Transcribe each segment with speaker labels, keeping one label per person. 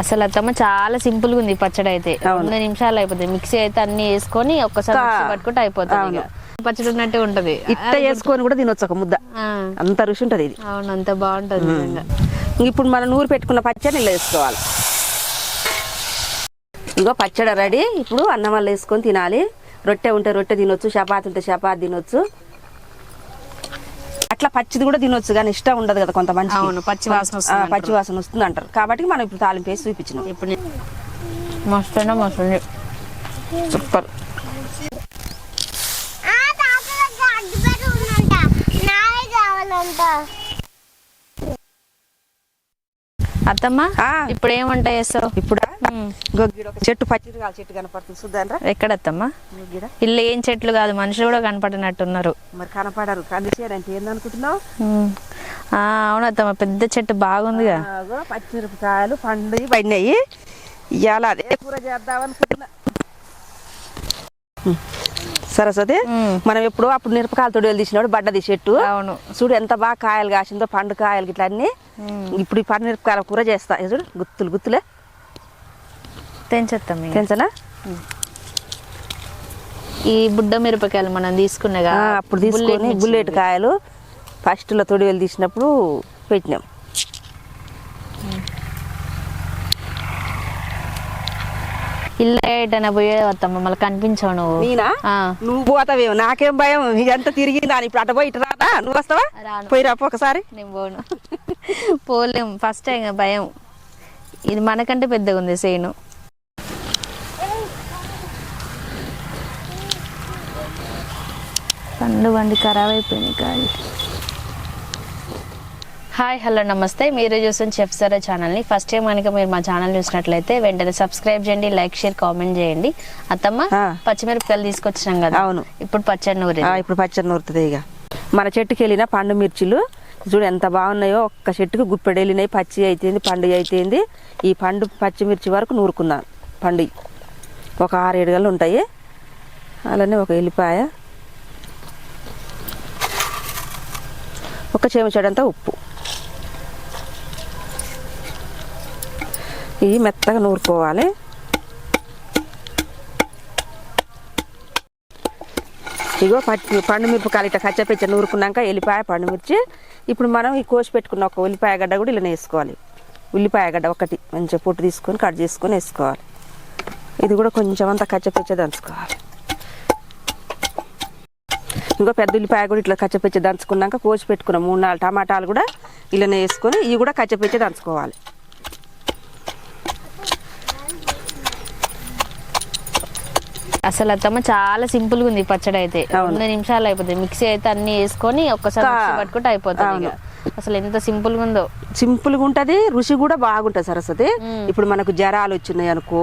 Speaker 1: అసలు అత్తమ్మ చాలా సింపుల్ గా ఉంది పచ్చడి అయితే వంద నిమిషాలు అయిపోతుంది మిక్సీ అయితే అన్ని వేసుకొని ఒక్కసారి పట్టుకుంటే అయిపోతుంది పచ్చడి ఉన్నట్టు ఉంటది
Speaker 2: ఇట్ట వేసుకొని కూడా తినొచ్చు ఒక ముద్ద అంత రుచి ఉంటది ఇది
Speaker 1: అవును అంత బాగుంటది
Speaker 2: ఇప్పుడు మనం నూరు పెట్టుకున్న పచ్చడి ఇలా వేసుకోవాలి ఇంకో పచ్చడి రెడీ ఇప్పుడు అన్నం వల్ల వేసుకొని తినాలి రొట్టె ఉంటే రొట్టె తినొచ్చు చపాతి ఉంటే చపాతి తినొచ్చు అట్లా పచ్చిది కూడా తినొచ్చు కానీ ఇష్టం ఉండదు కదా కొంత మంచి పచ్చి వాసన పచ్చి వాసన వస్తుంది అంటారు కాబట్టి మనం ఇప్పుడు తాలింపు వేసి చూపించినాం ఇప్పుడు
Speaker 1: మస్తు మస్తు సూపర్ అత్తమ్మా ఇప్పుడు ఏమంటాయి చేస్తావు
Speaker 2: ఇప్పుడు చెట్టు కాదు చెట్టు కనపడుతుంది చూద్దాంరా
Speaker 1: ఎక్కడ అత్తమ్మా ఇల్లు ఏం చెట్లు కాదు మనుషులు కూడా కనపడినట్టున్నారు
Speaker 2: మరి కనపడరు కందిచేరు ఏందనుకుంటున్నావు
Speaker 1: అవునత్తమ్మ పెద్ద చెట్టు బాగుందిగా
Speaker 2: పచ్చిమిరపకాయలు పండు పడినాయి ఇవాళ అదే కూర చేద్దామనుకుంటున్నా సరస్వతి మనం ఎప్పుడు అప్పుడు మిరపకాయలు తొడియలు తీసినప్పుడు బడ్డ తీసేట్టు అవును చూడు ఎంత బాగా కాయలు కాసిందో పండు కాయలు ఇట్లా అన్ని ఇప్పుడు ఈ పండు మిరపకాయల కూర చేస్తా చూడు గుత్తులు గుత్తులే తెంచేస్తాం తెంచనా
Speaker 1: ఈ బుడ్డ మిరపకాయలు మనం తీసుకున్నాగా
Speaker 2: అప్పుడు తీసుకుని బుల్లెట్ కాయలు ఫస్ట్లో తొడివేలు తీసినప్పుడు పెట్టినాం
Speaker 1: ఇల్లు ఏటైనా పోయే వస్తాము మళ్ళీ కనిపించావు నువ్వు
Speaker 2: నేనా నువ్వు పోతావేమో నాకేం భయం ఎంత తిరిగి దాని ఇప్పుడు అటు పోయి ఇటు రాదా నువ్వు వస్తావా రాను పోయి రాపు ఒకసారి
Speaker 1: నేను పోను పోలేం ఫస్ట్ ఇంకా భయం ఇది మనకంటే పెద్దగా ఉంది సేను పండు బండి ఖరాబ్ అయిపోయింది కాదు హాయ్ హలో నమస్తే మీరు చూసిన చెఫ్ సరే ఛానల్ని ఫస్ట్ టైం కనుక మీరు మా ఛానల్ చూసినట్లయితే వెంటనే సబ్స్క్రైబ్ చేయండి లైక్ షేర్ కామెంట్ చేయండి అత్తమ్మ పచ్చిమిరపకాయలు తీసుకొచ్చినాం కదా అవును ఇప్పుడు పచ్చడి నూరి
Speaker 2: ఇప్పుడు పచ్చడి నూరుతుంది ఇక మన చెట్టుకి వెళ్ళిన పండు మిర్చిలు చూడు ఎంత బాగున్నాయో ఒక్క చెట్టుకు గుప్పెడు వెళ్ళినాయి పచ్చి అయితేంది పండు అయితేంది ఈ పండు పచ్చిమిర్చి వరకు నూరుకున్నా పండు ఒక ఆరు ఏడు గల్లు ఉంటాయి అలానే ఒక ఎల్లిపాయ ఒక చెంచాడంతా ఉప్పు ఇవి మెత్తగా నూరుకోవాలి ఇగో పచ్చి పండుమిరపకాయలు ఇట్లా కచ్చపెచ్చ నూరుకున్నాక ఎల్లిపాయ పండుమిర్చి ఇప్పుడు మనం ఈ కోసి పెట్టుకున్న ఒక ఉల్లిపాయ గడ్డ కూడా ఇలా వేసుకోవాలి ఉల్లిపాయ గడ్డ ఒకటి మంచిగా పొట్టు తీసుకొని కట్ చేసుకొని వేసుకోవాలి ఇది కూడా కొంచెం అంతా కచ్చపెచ్చ దంచుకోవాలి ఇంకో పెద్ద ఉల్లిపాయ కూడా ఇట్లా కచ్చపెచ్చ దంచుకున్నాక కోసి పెట్టుకున్న మూడు నాలుగు టమాటాలు కూడా ఇలా వేసుకొని ఇవి కూడా కచ్చపెచ్చ దంచుకోవాలి
Speaker 1: అసలు అత్తమ్మ చాలా సింపుల్ గా ఉంది పచ్చడి అయితే రెండు నిమిషాలు అయిపోతాయి మిక్సీ అయితే అన్ని వేసుకొని ఒక్కసారి పట్టుకుంటే అయిపోతుంది అసలు ఎంత సింపుల్ గా ఉందో
Speaker 2: సింపుల్ గా ఉంటది రుచి కూడా బాగుంటది సరస్వతి ఇప్పుడు మనకు జ్వరాలు వచ్చినాయి అనుకో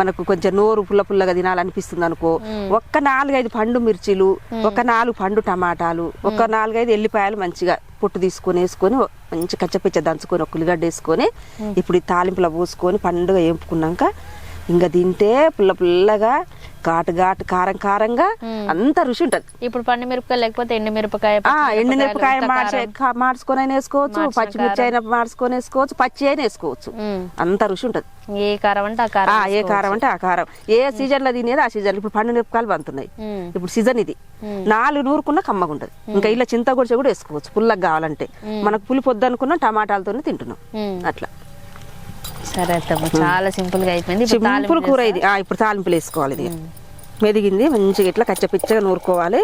Speaker 2: మనకు కొంచెం నోరు పుల్ల పుల్లగా తినాలనిపిస్తుంది అనుకో ఒక్క నాలుగైదు పండు మిర్చీలు ఒక నాలుగు పండు టమాటాలు ఒక నాలుగైదు ఎల్లిపాయలు మంచిగా పొట్టు తీసుకొని వేసుకొని మంచి కచ్చపిచ్చ దంచుకొని ఒక ఉల్లిగడ్డ వేసుకొని ఇప్పుడు ఈ తాలింపులో పోసుకొని పండుగ వేపుకున్నాక ఇంకా తింటే పుల్ల పుల్లగా ఘాటు ఘాటు కారం కారంగా అంత రుచి ఉంటది
Speaker 1: ఇప్పుడు పండు మిరపకాయ లేకపోతే ఎండు మిరపకాయ
Speaker 2: ఎండు మిరపకాయ మార్చుకొని అయినా వేసుకోవచ్చు పచ్చిమిర్చి అయినా మార్చుకొని వేసుకోవచ్చు పచ్చి అయినా వేసుకోవచ్చు అంత రుచి ఉంటది
Speaker 1: ఏ కారం అంటే ఆ కారం
Speaker 2: ఏ కారం అంటే ఆ కారం ఏ సీజన్ లో తినేది ఆ సీజన్ ఇప్పుడు పండు మిరపకాయలు బంతున్నాయి ఇప్పుడు సీజన్ ఇది నాలుగు నూరుకున్న కమ్మగుంటది ఇంకా ఇలా చింత గుడిచ కూడా వేసుకోవచ్చు పుల్లకు కావాలంటే మనకు పులి పొద్దు అనుకున్న టమాటాలతోనే తింటున్నాం అట్లా
Speaker 1: సరే అత్తమ్మ చాలా సింపుల్గా అయిపోయింది
Speaker 2: సింపుల్ కూర ఇది ఇప్పుడు తాలింపులు వేసుకోవాలి ఇది మెదిగింది మంచిగా ఇట్లా కచ్చపిచ్చగా నూరుకోవాలి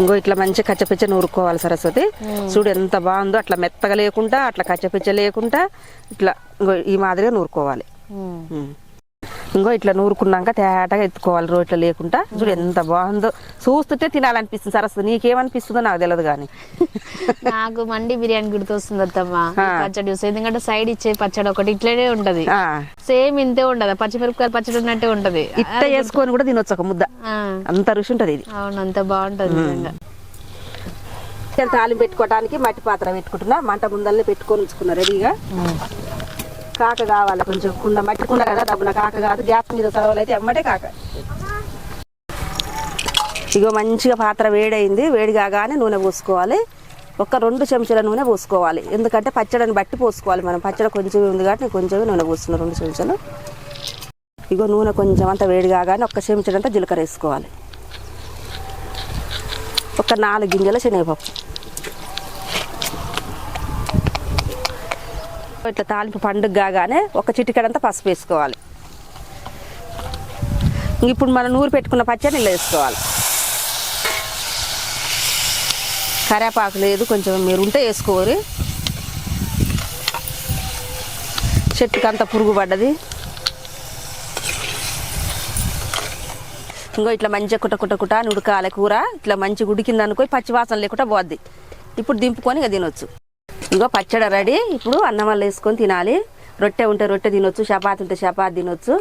Speaker 2: ఇంకో ఇట్లా మంచి కచ్చపిచ్చ నూరుకోవాలి సరస్వతి చూడు ఎంత బాగుందో అట్లా మెత్తగా లేకుండా అట్లా కచ్చపిచ్చ లేకుండా ఇట్లా ఇంకో ఈ మాదిరిగా నూరుకోవాలి ఇంకో ఇట్లా నూరుకున్నాక తేటగా ఎత్తుకోవాలి రోట్లో లేకుండా చూడు ఎంత బాగుందో చూస్తుంటే తినాలనిపిస్తుంది సార్ అసలు నీకేమనిపిస్తుందో నాకు తెలియదు కానీ
Speaker 1: నాకు మండి బిర్యానీ గుర్తొస్తుంది అత్తమ్మా పచ్చడి ఎందుకంటే సైడ్ ఇచ్చే పచ్చడి ఒకటి ఇట్లనే ఉంటది సేమ్ ఇంతే ఉండదు పచ్చిమిరపకాయ పచ్చడి ఉన్నట్టే ఉంటది
Speaker 2: ఇట్ట వేసుకొని కూడా తినొచ్చు ఒక ముద్ద అంత రుచి ఉంటది ఇది
Speaker 1: అవును అంత బాగుంటది నిజంగా
Speaker 2: తాలింపు పెట్టుకోవడానికి మట్టి పాత్ర పెట్టుకుంటున్నా మంట ముందల్ని పెట్టుకొని ఉంచుకున్నా రెడీగా కాక కావాలి కొంచెం కుండ మట్టి కుండ కదా డబ్బున కాక కాదు గ్యాస్ మీద అయితే అమ్మటే కాక ఇగో మంచిగా పాత్ర వేడైంది వేడి కాగానే నూనె పోసుకోవాలి ఒక రెండు చెంచాల నూనె పోసుకోవాలి ఎందుకంటే పచ్చడిని బట్టి పోసుకోవాలి మనం పచ్చడి కొంచెం ఉంది కాబట్టి కొంచెమే కొంచెం నూనె పోస్తున్నాను రెండు చెంచాలు ఇగో నూనె కొంచెం అంత వేడి కాగానే ఒక్క చెంచడంతా జీలకర్ర వేసుకోవాలి ఒక నాలుగు గింజల శనగపప్పు ఇట్లా తాలింపు పండుగ కాగానే ఒక చిటికడంతా పసుపు వేసుకోవాలి ఇప్పుడు మనం నూరు పెట్టుకున్న పచ్చడి ఇలా వేసుకోవాలి కరేపాకు లేదు కొంచెం మీరు ఉంటే వేసుకోరు చెట్టుకి అంత పురుగు పడ్డది ఇంకో ఇట్లా మంచిగా కుట్ట కుట్ట కుట అని ఉడకాలి కూర ఇట్లా మంచిగా ఉడికిందనుకో పచ్చివాసన లేకుండా పోద్ది ఇప్పుడు దింపుకొని ఇక తినొచ్చు ఇంకో పచ్చడి రెడీ ఇప్పుడు అన్నం వల్ల వేసుకొని తినాలి రొట్టె ఉంటే రొట్టె తినొచ్చు చపాతి ఉంటే చపాతి తినొచ్చు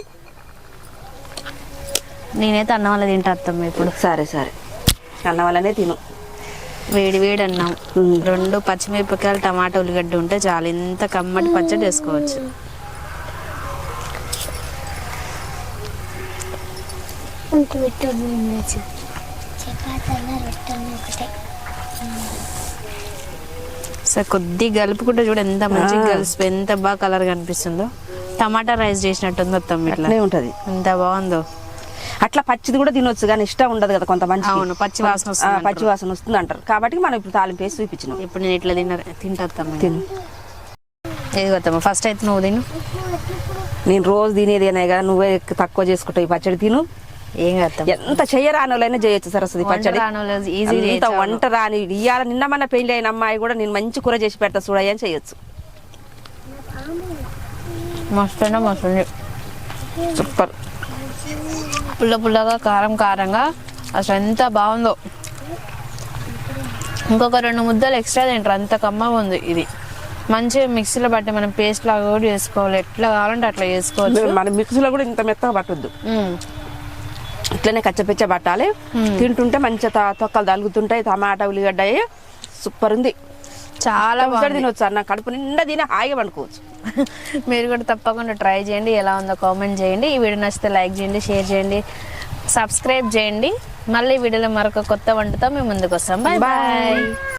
Speaker 1: నేనైతే అన్నం వల్ల తింటాం ఇప్పుడు
Speaker 2: సరే సరే అన్నం వల్లనే తిను
Speaker 1: వేడి వేడి అన్నం రెండు పచ్చిమిరపకాయలు టమాటా ఉల్లిగడ్డ ఉంటే చాలు ఇంత కమ్మటి పచ్చడి వేసుకోవచ్చు చపాతీ కొద్దిగా కలుపుకుంటే చూడ ఎంత మంచిగా కలిసి ఎంత బాగా కలర్ కనిపిస్తుందో టమాటా రైస్ చేసినట్టుంది మొత్తం ఇట్లా ఉంటుంది ఎంత బాగుందో
Speaker 2: అట్లా పచ్చిది కూడా తినొచ్చు కానీ ఇష్టం ఉండదు కదా కొంత మంచి పచ్చి వాసన పచ్చి వాసన వస్తుంది అంటారు కాబట్టి మనం ఇప్పుడు తాలింపు వేసి చూపించినాం
Speaker 1: ఇప్పుడు నేను ఇట్లా తిన్న తింటాను తిను ఏది ఫస్ట్ అయితే నువ్వు తిను
Speaker 2: నేను రోజు తినేదేనే కదా నువ్వే తక్కువ చేసుకుంటావు ఈ పచ్చడి తిను ఏం చేస్తాం ఎంత చేయరానోళ్ళైనా చేయొచ్చు సరస్వతి పచ్చడి ఎంత వంట రాని ఇవాళ నిన్న మన పెళ్లి అయిన అమ్మాయి కూడా నేను మంచి కూర చేసి పెడతా చూడయ్య అని చేయొచ్చు
Speaker 1: మస్తుండే మస్తుంది సూపర్ పుల్ల పుల్లగా కారం కారంగా అసలు ఎంత బాగుందో ఇంకొక రెండు ముద్దలు ఎక్స్ట్రా తింటారు అంత కమ్మగా ఉంది ఇది మంచిగా మిక్సీలో బట్టి మనం పేస్ట్ లాగా కూడా చేసుకోవాలి ఎట్లా కావాలంటే అట్లా చేసుకోవచ్చు
Speaker 2: మన మిక్సీలో కూడా ఇంత మెత్తగా పట్టద్దు ఇట్లనే కచ్చపెచ్చ పట్టాలి తింటుంటే మంచిగా తొక్కలు తలుగుతుంటాయి టమాటా ఉల్లిగడ్డ సూపర్ ఉంది
Speaker 1: చాలా బాగా
Speaker 2: తినొచ్చు అన్న కడుపు నిండా తిని హాయిగా పండుకోవచ్చు
Speaker 1: మీరు కూడా తప్పకుండా ట్రై చేయండి ఎలా ఉందో కామెంట్ చేయండి ఈ వీడియో నచ్చితే లైక్ చేయండి షేర్ చేయండి సబ్స్క్రైబ్ చేయండి మళ్ళీ వీడియోలో మరొక కొత్త వంటతో మేము ముందుకు వస్తాం బాయ్ బాయ్